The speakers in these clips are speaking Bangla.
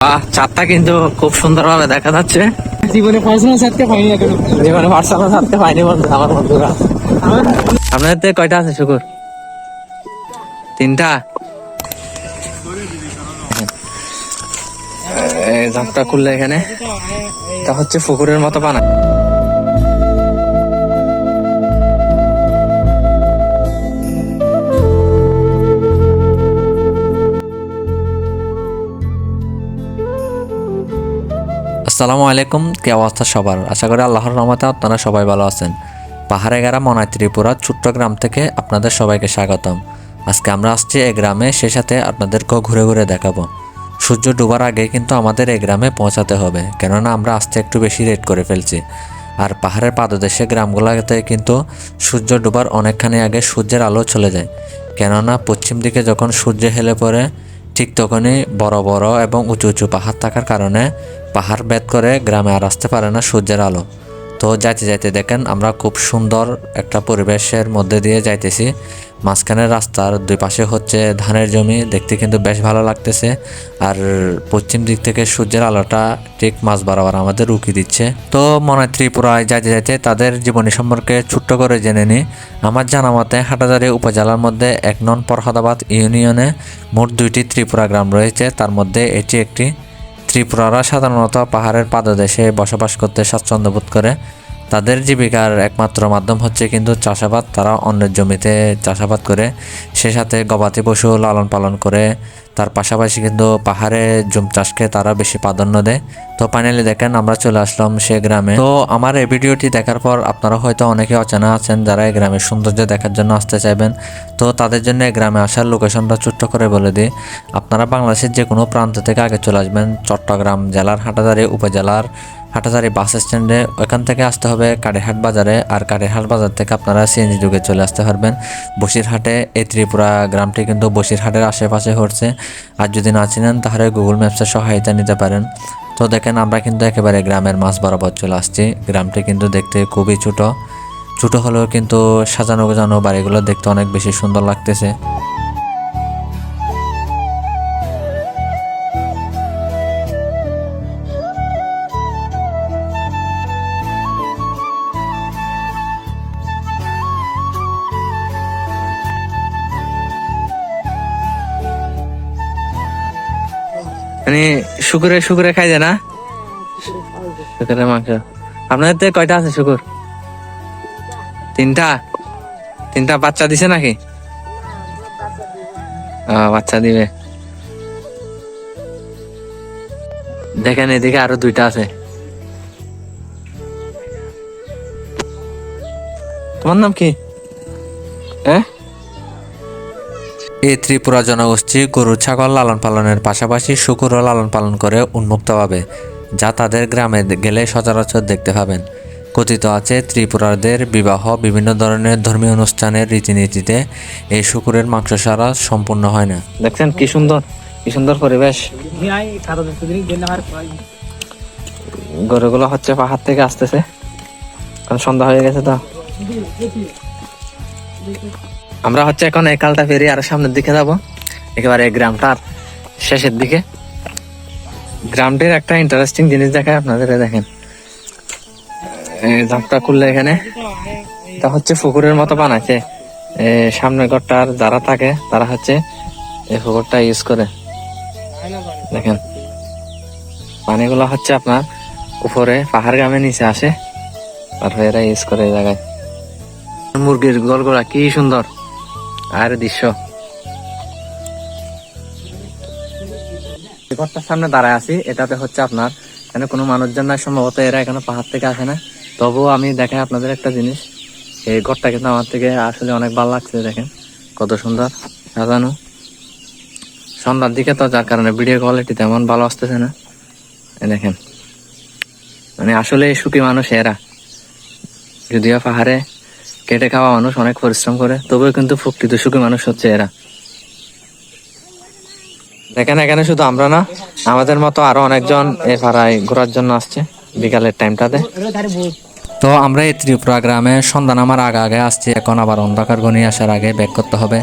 আহ চাঁদটা কিন্তু খুব সুন্দরভাবে দেখা যাচ্ছে জীবনে পার্সোনাল সাথে পাইনি এখনও জীবনে পার্সোনাল ছাড়তে পাইনি বন্ধু আমার বন্ধুরা আপনাদের তো কয়টা আছে শুকুর তিনটা ঝাঁকটা খুললে এখানে এটা হচ্ছে পুকুরের মতো বানা আসসালামু আলাইকুম, কে অবস্থা সবার? আশা করি আল্লাহর রহমতে আপনারা সবাই ভালো আছেন। পাহাড়ে গেরা মনাই ত্রিপুরা, ছোট্ট গ্রাম থেকে আপনাদের সবাইকে স্বাগতম। আজকে আমরা আসছি এই গ্রামে, সে সাথে আপনাদেরকেও ঘুরে ঘুরে দেখাবো। সূর্য ডুবার আগে কিন্তু আমাদের এই গ্রামে পৌঁছাতে হবে, কেননা আমরা আসতে একটু বেশি রেট করে ফেলছি। আর পাহাড়ের পাদদেশে গ্রামগুলোতে কিন্তু সূর্য ডুবার অনেকখানি আগে সূর্যের আলো চলে যায়। কেননা পশ্চিম দিকে যখন সূর্য হেলে পড়ে ঠিক তখনই বড় বড় এবং উঁচু উঁচু পাহাড় থাকার কারণে পাহাড় ভেদ করে গ্রামে আর আসতে পারে না সূর্যের আলো। তো যাইতে যাইতে দেখেন, আমরা খুব সুন্দর একটা পরিবেশের মধ্যে দিয়ে যাইতেছি। মাঝখানের রাস্তার দুই পাশে হচ্ছে ধানের জমি, দেখতে কিন্তু বেশ ভালো লাগতেছে। আর পশ্চিম দিক থেকে সূর্যের আলোটা ঠিক মাছ বরাবর আমাদের উকি দিচ্ছে। তো মনে ত্রিপুরায় যাইতে যাইতে তাদের জীবনী সম্পর্কে ছোট্ট করে জেনে নিই। আমার জানা মতে হাটাজারি উপজেলার মধ্যে এক নন ফরহাদাবাদ ইউনিয়নে মোট দুইটি ত্রিপুরা গ্রাম রয়েছে। তার মধ্যে এটি একটি। ত্রিপুরারা সাধারণত পাহাড়ের পাদদেশে বসবাস করতে স্বাচ্ছন্দ্য বোধ করে। তাদের জীবিকার একমাত্র মাধ্যম হচ্ছে কিন্তু চাষাবাদ। তারা অন্যের জমিতে চাষাবাদ করে, সে সাথে গবাদি পশু লালন পালন করে। তার পাশাপাশি কিন্তু পাহাড়ে জুম চাষকে তারা বেশি প্রাধান্য দেয়। তো ফাইনালি দেখেন, আমরা চলে আসলাম সে গ্রামে। তো আমার এই ভিডিওটি দেখার পর আপনারা হয়তো অনেকে অচেনা আছেন যারা এই গ্রামের সৌন্দর্য দেখার জন্য আসতে চাইবেন। তো তাদের জন্য এই গ্রামে আসার লোকেশনটা ছোট্ট করে বলে দিই। আপনারা বাংলাদেশের যে কোনো প্রান্ত থেকে আগে চলে আসবেন। চট্টগ্রাম জেলার হাটাজারি উপজেলার হাটাজারি বাস স্ট্যান্ডে ওখান থেকে আসতে হবে কাড়িহাট বাজারে। আর কাড়িহাট বাজার থেকে আপনারা সিএনজি যুগে চলে আসতে পারবেন। বসিরহাটে এই ত্রিপুরা গ্রামটি কিন্তু বসিরহাটের আশেপাশে হচ্ছে। আর যদি না চিনেন, তাহলে গুগল ম্যাপসের সহায়তা নিতে পারেন। তো দেখেন, আমরা কিন্তু একেবারে গ্রামের মাছ বরাবর চলে আসছি। গ্রামটি কিন্তু দেখতে খুবই ছোট। ছোট হলেও কিন্তু সাজানো গোজানো বাড়িগুলো দেখতে অনেক বেশি সুন্দর লাগতেছে। মানে শুকুরে শুকুরে খাই না? শুকুরের মাংস। আপনাদের তো কয়টা আছে শুকুর? তিনটা? তিনটা বাচ্চা দিছে নাকি? বাচ্চা দিবে। দেখেন এদিকে আরও দুইটা আছে। তোমার নাম কি? হ্যাঁ এই ত্রিপুরা জনগোষ্ঠী গরু ছাগল লালন পালনের পাশাপাশি শুকুরও লালন পালন করে উন্মুক্তভাবে, যা তাদের গ্রামে গেলে সচরাচর দেখতে পাবেন। কথিত আছে, ত্রিপুরাদের বিবাহ বিভিন্ন ধরনের ধর্মীয় অনুষ্ঠানের রীতিনীতিতে এই শুকুরের মাংস সারা সম্পূর্ণ হয় না। দেখছেন কি সুন্দর কি সুন্দর পরিবেশ। গরুগুলো হচ্ছে পাহাড় থেকে আসতেছে। কারণ সন্ধ্যা হয়ে গেছে তো। আমরা হচ্ছে এখন এই কালটা পেরিয়ে আরও সামনের দিকে যাব। একেবারে এই গ্রামটার শেষের দিকে। গ্রামটির একটা ইন্টারেস্টিং জিনিস দেখায় আপনাদের দেখেন। ধাপটা খুললে এখানে। তা হচ্ছে পুকুরের মতো বানাচ্ছে এই সামনের ঘরটার যারা থাকে, তারা হচ্ছে এই পুকুরটা ইউজ করে। দেখেন। পানিগুলো হচ্ছে আপনার উপরে, পাহাড় গ্রামে নিচে আসে। তারপরে এরা ইউজ করে এই জায়গায়। মুরগির গলগোলা কি সুন্দর। আর দৃশ্য ঘরটার সামনে দাঁড়ায় আছি, এটাতে হচ্ছে আপনার, এখানে কোনো মানুষজন নাই, সম্ভবত এরা এখানে পাহাড় থেকে আসে না। তবুও আমি দেখাই আপনাদের একটা জিনিস, এই ঘরটা কিন্তু আমার থেকে আসলে অনেক ভালো লাগছে, দেখেন, কত সুন্দর, সাজানো। সন্ধ্যার দিকে তো যার কারণে ভিডিও কোয়ালিটি তেমন ভালো আসতেছে না। দেখেন মানে আসলে সুখী মানুষ এরা। যদিও পাহাড়ে কেটে খাওয়া মানুষ অনেক পরিশ্রম করে তবুও কিন্তু প্রকৃত সুখী মানুষ হচ্ছে এরা। দেখেন এখানে শুধু আমরা না আমাদের মতো আরও অনেকজন এ পাড়ায় ঘোরার জন্য আসছে বিকালের টাইমটাতে। তো আমরা এই ত্রিপুরা গ্রামে সন্ধ্যা নামার আগে আগে আসছি এখন আবার অন্ধকার গণিয়ে আসার আগে ব্যাক করতে হবে।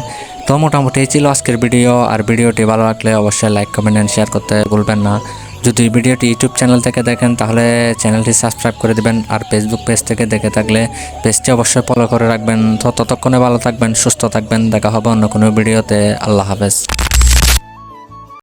তো মোটামুটি এই ছিল আজকের ভিডিও আর ভিডিওটি ভালো লাগলে অবশ্যই লাইক কমেন্ট এন্ড শেয়ার করতে ভুলবেন না। যদি ভিডিওটি ইউটিউব চ্যানেল থেকে দেখেন, তাহলে চ্যানেলটি সাবস্ক্রাইব করে দেবেন আর ফেসবুক পেজ থেকে দেখে থাকলে পেজটি অবশ্যই ফলো করে রাখবেন। তো ততক্ষণে ভালো থাকবেন, সুস্থ থাকবেন। দেখা হবে অন্য কোনো ভিডিওতে। আল্লাহ হাফেজ।